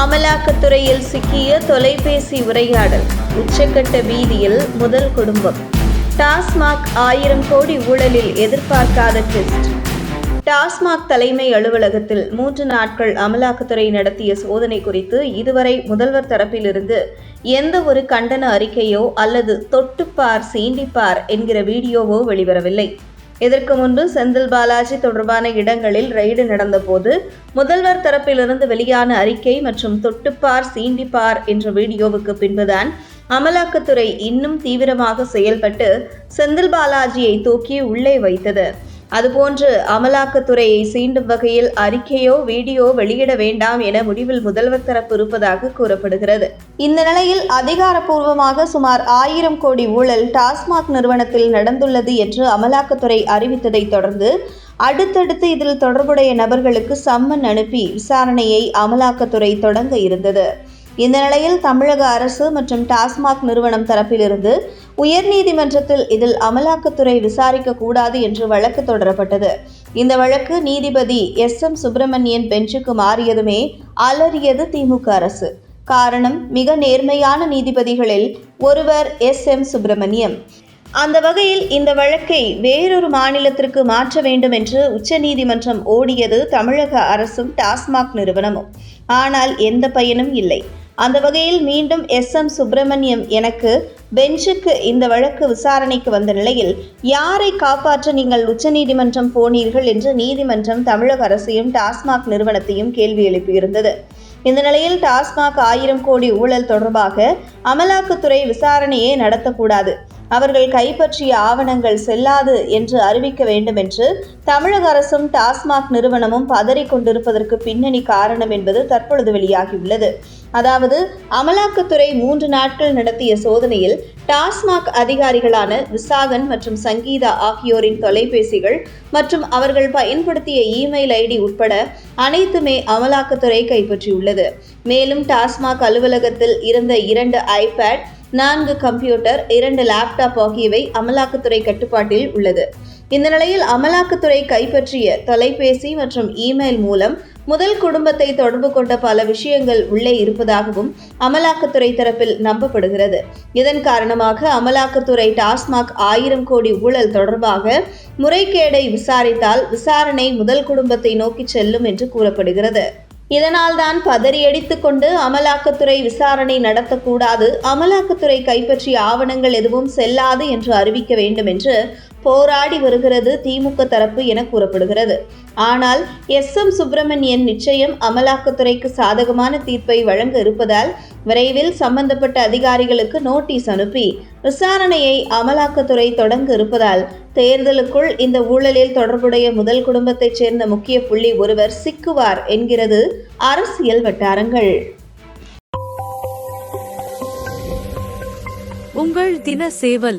அமலாக்கத்துறையில் சிக்கிய தொலைபேசி உரையாடல் உச்சக்கட்ட வீதியில் முதல் குடும்பம். டாஸ்மாக் ஆயிரம் கோடி ஊழலில் எதிர்பார்க்காத ட்விஸ்ட். டாஸ்மாக் தலைமை அலுவலகத்தில் மூன்று நாட்கள் அமலாக்கத்துறை நடத்திய சோதனை குறித்து இதுவரை முதல்வர் தரப்பிலிருந்து எந்த ஒரு கண்டன அறிக்கையோ அல்லது தொட்டுப்பார் சீண்டிப்பார் என்கிற வீடியோவோ வெளிவரவில்லை. இதற்கு முன்பு செந்தில் பாலாஜி தொடர்பான இடங்களில் ரெய்டு நடந்தபோது முதல்வர் தரப்பிலிருந்து வெளியான அறிக்கை மற்றும் தொட்டுப்பார் சீண்டிப்பார் என்ற வீடியோவுக்கு பின்புதான் அமலாக்கத்துறை இன்னும் தீவிரமாக செயல்பட்டு செந்தில் பாலாஜியை தூக்கி உள்ளே வைத்தது. அதுபோன்று அமலாக்கத்துறையை சீண்டும் வகையில் அறிக்கையோ வீடியோ வெளியிட வேண்டாம் என முடிவில் முதல்வர் தரப்பு இருப்பதாக கூறப்படுகிறது. இந்த நிலையில் அதிகாரப்பூர்வமாக சுமார் ஆயிரம் கோடி ஊழல் டாஸ்மாக் நிறுவனத்தில் நடந்துள்ளது என்று அமலாக்கத்துறை அறிவித்ததை தொடர்ந்து அடுத்தடுத்து இதில் தொடர்புடைய நபர்களுக்கு சம்மன் அனுப்பி விசாரணையை அமலாக்கத்துறை தொடங்க இருந்தது. இந்த நிலையில் தமிழக அரசு மற்றும் டாஸ்மாக் நிறுவனம் தரப்பிலிருந்து உயர்நீதிமன்றத்தில் இதில் அமலாக்கத்துறை விசாரிக்க கூடாது என்று வழக்கு தொடரப்பட்டது. இந்த வழக்கு நீதிபதி எஸ். எம். சுப்பிரமணியன் பெஞ்சுக்கு மாறியதுமே அலறியது திமுக அரசு. காரணம் மிக நேர்மையான நீதிபதிகளில் ஒருவர் எஸ். எம். சுப்பிரமணியம். அந்த வகையில் இந்த வழக்கை வேறொரு மாநிலத்திற்கு மாற்ற வேண்டும் என்று உச்சநீதிமன்றம் ஓடியது தமிழக அரசும் டாஸ்மாக் நிறுவனமும். ஆனால் எந்த பயனும் இல்லை. அந்த வகையில் மீண்டும் எஸ். எம். சுப்பிரமணியம் எனக்கு பெஞ்சுக்கு இந்த வழக்கு விசாரணைக்கு வந்த நிலையில் யாரை காப்பாற்ற நீங்கள் உச்சநீதிமன்றம் போனீர்கள் என்று நீதிமன்றம் தமிழக அரசையும் டாஸ்மாக் நிறுவனத்தையும் கேள்வி எழுப்பியிருந்தது. இந்த நிலையில் டாஸ்மாக் ஆயிரம் கோடி ஊழல் தொடர்பாக அமலாக்கத்துறை விசாரணையே நடத்தக்கூடாது. அவர்கள் கைப்பற்றிய ஆவணங்கள் செல்லாது என்று அறிவிக்க வேண்டும் என்று தமிழக அரசும் டாஸ்மாக் நிறுவனமும் பதறிக் கொண்டிருப்பதற்கு பின்னணி காரணம் என்பது தற்பொழுது வெளியாகியுள்ளது. அதாவது அமலாக்கத்துறை மூன்று நாட்கள் நடத்திய சோதனையில் டாஸ்மாக் அதிகாரிகளான விசாகன் மற்றும் சங்கீதா ஆகியோரின் தொலைபேசிகள் மற்றும் அவர்கள் பயன்படுத்திய இமெயில் ஐடி உட்பட அனைத்துமே அமலாக்கத்துறை கைப்பற்றியுள்ளது. மேலும் டாஸ்மாக் அலுவலகத்தில் இருந்த இரண்டு ஐபேட் நான்கு கம்ப்யூட்டர் இரண்டு லேப்டாப் ஆகியவை அமலாக்கத்துறை கட்டுப்பாட்டில் உள்ளது. இந்த நிலையில் அமலாக்கத்துறை கைப்பற்றிய தொலைபேசி மற்றும் இமெயில் மூலம் முதல் குடும்பத்தை தொடர்பு கொண்ட பல விஷயங்கள் உள்ளே இருப்பதாகவும் அமலாக்கத்துறை தரப்பில் நம்பப்படுகிறது. இதன் காரணமாக அமலாக்கத்துறை டாஸ்மாக் ஆயிரம் கோடி ஊழல் தொடர்பாக முறைகேடை விசாரித்தால் விசாரணை முதல் குடும்பத்தை நோக்கி செல்லும் என்று கூறப்படுகிறது. இதனால்தான் பதறியடித்துக் கொண்டு அமலாக்கத்துறை விசாரணை நடத்தக்கூடாது அமலாக்கத்துறை கைப்பற்றிய ஆவணங்கள் எதுவும் செல்லாது என்று அறிவிக்க வேண்டும் என்று போராடி வருகிறது திமுக தரப்பு என கூறப்படுகிறது. ஆனால் எஸ். எம். சுப்பிரமணியன் நிச்சயம் அமலாக்கத்துறைக்கு சாதகமான தீர்ப்பை வழங்க இருப்பதால் விரைவில் சம்பந்தப்பட்ட அதிகாரிகளுக்கு நோட்டீஸ் அனுப்பி விசாரணையை அமலாக்கத்துறை தொடங்க இருப்பதால் தேர்தலுக்குள் இந்த ஊழலில் தொடர்புடைய முதல் குடும்பத்தைச் சேர்ந்த முக்கிய புள்ளி ஒருவர் சிக்குவார் என்கிறது அரசியல் வட்டாரங்கள். உங்கள் தின சேவல்